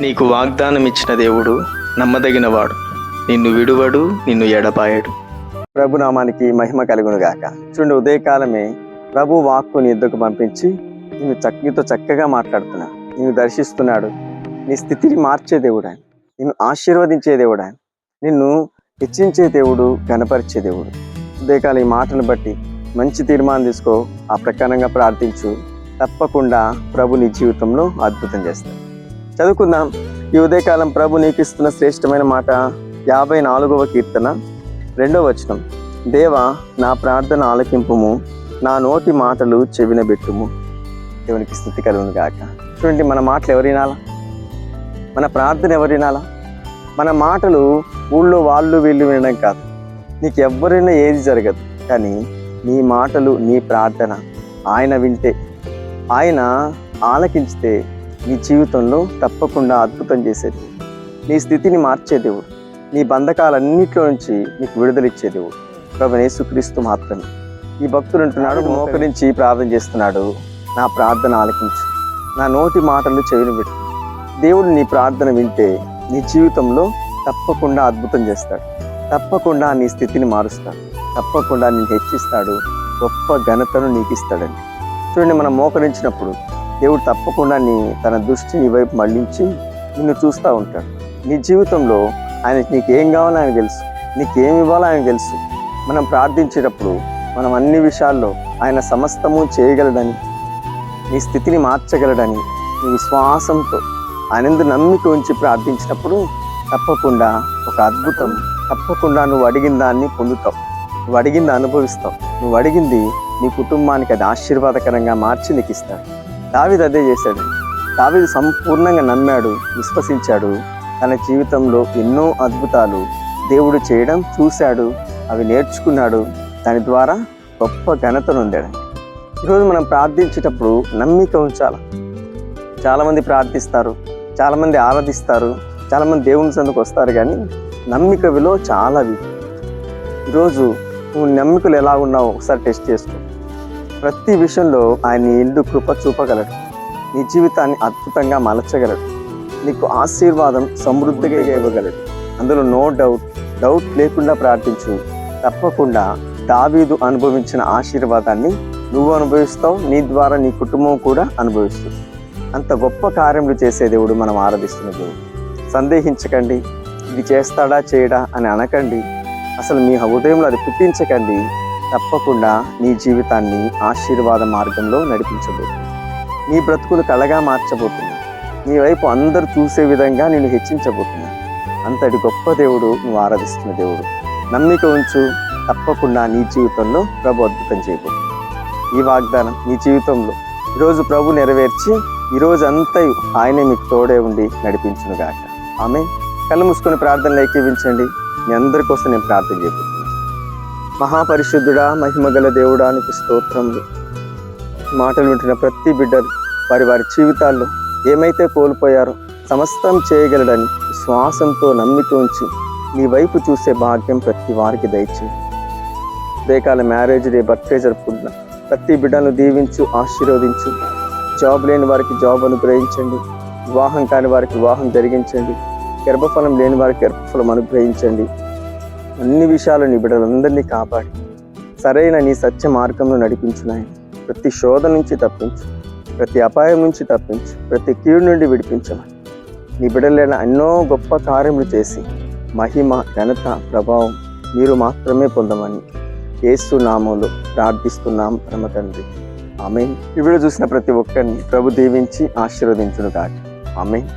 నీకు వాగ్దానం ఇచ్చిన దేవుడు నమ్మదగినవాడు. నిన్ను విడువడు నిన్ను ఎడపాయడు ప్రభు నామానికి మహిమ కలుగును గాక చూడండి ఉదయకాలమే ప్రభు వాక్కు నీ ఎద్దుకు పంపించి నేను చక్ నీతో చక్కగా మాట్లాడుతున్నా. నేను దర్శిస్తున్నాడు. నీ స్థితిని మార్చే దేవుడు ఆయన నిన్ను ఆశీర్వదించే దేవుడు ఆయన నిన్ను హెచ్చించే దేవుడు కనపరిచే దేవుడు. ఉదయకాలం ఈ మాటను బట్టి మంచి తీర్మానం తీసుకో. ఆ ప్రకారంగా ప్రార్థించు. తప్పకుండా ప్రభు నీ జీవితంలో అద్భుతం చేస్తాడు. చదువుకుందాం. ఈ ఉదయకాలం ప్రభు నీకు ఇస్తున్న శ్రేష్టమైన మాట యాభై నాలుగవ కీర్తన రెండవ వచనం. దేవ నా ప్రార్థన ఆలకింపుము నా నోటి మాటలు చెవిన పెట్టుము దేవునికి స్థితి కలుగును గాక. చూడండి మన మాటలు ఎవరు వినాలా? మన ప్రార్థన ఎవరు వినాలా? మన మాటలు ఊళ్ళో వాళ్ళు వీళ్ళు వినడం కాదు. నీకు ఎవరైనా ఏది జరగదు. కానీ నీ మాటలు నీ ప్రార్థన ఆయన వింటే ఆయన ఆలకించితే నీ జీవితంలో తప్పకుండా అద్భుతం చేసేది. నీ స్థితిని మార్చే దేవుడు. నీ బంధకాలన్నింటిలో నుంచి నీకు విడుదలిచ్చే దేవుడు. ప్రభు యేసుక్రీస్తు మాత్రమే. ఈ భక్తుడు అంటున్నాడు మోకరించి ప్రార్థన చేస్తున్నాడు. నా ప్రార్థన ఆలకించు. నా నోటి మాటలు చెవిని పెట్టు. దేవుడు నీ ప్రార్థన వింటే నీ జీవితంలో తప్పకుండా అద్భుతం చేస్తాడు. తప్పకుండా నీ స్థితిని మారుస్తాడు. తప్పకుండా నేను హెచ్చిస్తాడు. గొప్ప ఘనతను నీకు ఇస్తాడండి చూడండి మనం మోకరించినప్పుడు దేవుడు తప్పకుండా నీ తన దృష్టి నీ వైపు మళ్ళించి నిన్ను చూస్తూ ఉంటాడు. నీ జీవితంలో ఆయన నీకేం కావాలో ఆయన తెలుసు. నీకేం ఇవ్వాలో ఆయన తెలుసు. మనం ప్రార్థించేటప్పుడు మనం అన్ని విషయాల్లో ఆయన సమస్తము చేయగలడని నీ స్థితిని మార్చగలడని నీ విశ్వాసంతో ఆయనందు నమ్మిక ఉంచి ప్రార్థించినప్పుడు తప్పకుండా ఒక అద్భుతం. తప్పకుండా నువ్వు అడిగిన దాన్ని పొందుతావు. నువ్వు అడిగింది అనుభవిస్తావు. నువ్వు అడిగింది నీ కుటుంబానికి అది ఆశీర్వాదకరంగా మార్చి నీకు ఇస్తాడు దావిది అదే చేశాడు. దావిది సంపూర్ణంగా నమ్మాడు విశ్వసించాడు. తన జీవితంలో ఎన్నో అద్భుతాలు దేవుడు చేయడం చూశాడు అవి నేర్చుకున్నాడు. దాని ద్వారా గొప్ప ఘనతను పొందాడు ఈరోజు మనం ప్రార్థించేటప్పుడు నమ్మిక ఉంచాలి. చాలామంది ప్రార్థిస్తారు చాలామంది ఆరాధిస్తారు చాలామంది దేవుని సందుకు వస్తారు కానీ నమ్మిక విలువ చాలా ఈరోజు నువ్వు నమ్మికలు ఎలా ఉన్నావు ఒకసారి టెస్ట్ చేసుకో. ప్రతి విషయంలో ఆయన నీ ఎందు కృప చూపగలడు. నీ జీవితాన్ని అద్భుతంగా మలచగలడు. నీకు ఆశీర్వాదం సమృద్ధిగా ఇవ్వగలడు. అందులో నో డౌట్ డౌట్ లేకుండా ప్రార్థించు. తప్పకుండా దావీదు అనుభవించిన ఆశీర్వాదాన్ని నువ్వు అనుభవిస్తావు నీ ద్వారా నీ కుటుంబం కూడా అనుభవిస్తుంది. అంత గొప్ప కార్యములు చేసే దేవుడు మనం ఆరాధిస్తున్న దేవుడు. సందేహించకండి. ఇది చేస్తాడా చేయడా అని అనకండి. అసలు మీ హృదయంలో అది పుట్టించకండి. తప్పకుండా నీ జీవితాన్ని ఆశీర్వాద మార్గంలో నడిపించబోతుంది. నీ బ్రతుకులు కళగా మార్చబోతుంది నీ వైపు అందరు చూసే విధంగా నేను హెచ్చించబోతున్నా అంతటి గొప్ప దేవుడు నువ్వు ఆరాధిస్తున్న దేవుడు. నమ్మిక ఉంచు తప్పకుండా నీ జీవితంలో ప్రభు అద్భుతం చేయబోతుంది. ఈ వాగ్దానం నీ జీవితంలో ఈరోజు ప్రభు నెరవేర్చి ఈరోజు అంతా ఆయనే మీకు తోడే ఉండి నడిపించునుగాక. ఆమె కళ్ళు మూసుకొని ప్రార్థనలు ఏకీవించండి మీ అందరి కోసం నేను ప్రార్థన చేయబోతున్నాను. మహాపరిశుద్ధుడా మహిమగల దేవుడానికి స్తోత్రములు. మాటలు వింటున్న ప్రతి బిడ్డలు వారి వారి జీవితాల్లో ఏమైతే కోల్పోయారో సమస్తం చేయగలడని శ్వాసంతో నమ్మిక ఉంచి నీ వైపు చూసే భాగ్యం ప్రతి వారికి దయచేయి. రేకాల మ్యారేజ్ డే బర్త్డే జరుపుకుంటున్న ప్రతి బిడ్డను దీవించు ఆశీర్వదించు. జాబ్ లేని వారికి జాబ్ అనుగ్రహించండి. వివాహం కాని వారికి వివాహం జరిగించండి. గర్భఫలం లేని వారికి గర్భఫలం అనుగ్రహించండి. అన్ని విషయాలు నీ బిడ్డలందరినీ కాపాడి. సరైన నీ సత్య మార్గంలో నడిపించున్నాయి ప్రతి శోధ నుంచి తప్పించు. ప్రతి అపాయం నుంచి తప్పించు. ప్రతి కీడు నుండి విడిపించమని. నీ బిడ్డలైన ఎన్నో గొప్ప కార్యములు చేసి మహిమ ఘనత ప్రభావం మీరు మాత్రమే పొందమని ఏసు నామంలో ప్రార్థిస్తున్నాం పరమ తండ్రి. ఆమె ఈ చూసిన ప్రతి ఒక్కరిని ప్రభు దీవించి ఆశీర్వదించును కాక ఆమె